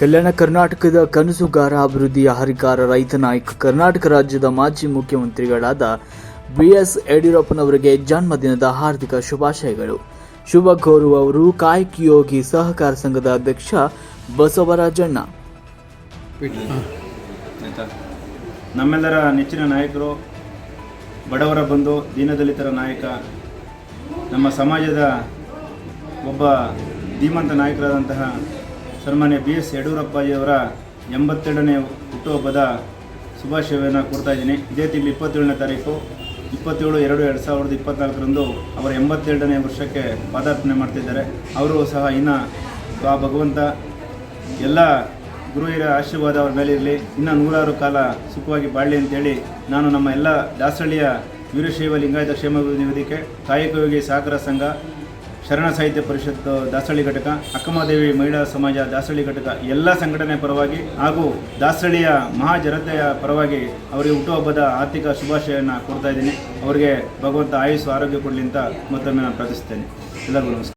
ಕಲ್ಯಾಣ ಕರ್ನಾಟಕದ ಕನಸುಗಾರ ಅಭಿವೃದ್ಧಿಯ ಹರಿಕಾರ ರೈತ ನಾಯಕ ಕರ್ನಾಟಕ ರಾಜ್ಯದ ಮಾಜಿ ಮುಖ್ಯಮಂತ್ರಿಗಳಾದ ಬಿ ಎಸ್ ಯಡಿಯೂರಪ್ಪನವರಿಗೆ ಜನ್ಮದಿನದ ಹಾರ್ದಿಕ ಶುಭಾಶಯಗಳು. ಶುಭ ಕಾಯಕ ಯೋಗಿ ಸಹಕಾರ ಸಂಘದ ಅಧ್ಯಕ್ಷ ಬಸವರಾಜಣ್ಣ. ನಮ್ಮೆಲ್ಲರ ನೆಚ್ಚಿನ ನಾಯಕರು, ಬಡವರ ಬಂಧು, ದೀನದಲಿತರ ನಾಯಕ, ನಮ್ಮ ಸಮಾಜದ ಒಬ್ಬ ಧೀಮಂತ ನಾಯಕರಾದಂತಹ ಸನ್ಮಾನ್ಯ ಬಿ ಎಸ್ ಯಡಿಯೂರಪ್ಪಾಜಿಯವರ ಎಂಬತ್ತೆರಡನೇ ಹುಟ್ಟುಹಬ್ಬದ ಶುಭಾಶಯವನ್ನು ಕೊಡ್ತಾ ಇದ್ದೀನಿ. ಇದೇ ತಿಂಗಳು ಇಪ್ಪತ್ತೇಳನೇ ತಾರೀಕು, ಇಪ್ಪತ್ತೇಳು ಎರಡು ಎರಡು ಸಾವಿರದ ಇಪ್ಪತ್ನಾಲ್ಕರಂದು ಅವರ ಎಂಬತ್ತೆರಡನೇ ವರ್ಷಕ್ಕೆ ಪಾದಾರ್ಪಣೆ ಮಾಡ್ತಿದ್ದಾರೆ. ಅವರು ಸಹ ಇನ್ನು ಆ ಭಗವಂತ ಎಲ್ಲ ಗುರು ಹಿರಿಯರ ಆಶೀರ್ವಾದ ಅವ್ರ ಮೇಲೆ ಇರಲಿ. ಇನ್ನೂ ನೂರಾರು ಕಾಲ ಸುಖವಾಗಿ ಬಾಳಲಿ ಅಂತೇಳಿ ನಾನು ನಮ್ಮ ಎಲ್ಲ ದಾಸಹಳ್ಳಿಯ ವೀರಶೈವ ಲಿಂಗಾಯತ ಕ್ಷೇಮ ವೇದಿಕೆ ಕಾಯಕಯೋಗಿ ಸಹಕಾರ ಸಂಘ ಶರಣ ಸಾಹಿತ್ಯ ಪರಿಷತ್ ದಾಸಳ್ಳಿ ಘಟಕ ಅಕ್ಕಮಾದೇವಿ ಮಹಿಳಾ ಸಮಾಜ ದಾಸಳ್ಳಿ ಘಟಕ ಎಲ್ಲ ಸಂಘಟನೆ ಪರವಾಗಿ ಹಾಗೂ ದಾಸಹಳ್ಳಿಯ ಮಹಾಜನತೆಯ ಪರವಾಗಿ ಅವರಿಗೆ ಹುಟ್ಟುಹಬ್ಬದ ಆರ್ಥಿಕ ಶುಭಾಶಯವನ್ನು ಕೊಡ್ತಾ ಇದ್ದೀನಿ. ಅವರಿಗೆ ಭಗವಂತ ಆಯುಸ್ಸು, ಆರೋಗ್ಯ ಕೊಡಲಿ ಅಂತ ಮತ್ತೊಮ್ಮೆ ನಾನು ಪ್ರಾರ್ಥಿಸ್ತೇನೆ ಎಲ್ಲರಿಗೂ ನಮಸ್ಕಾರ.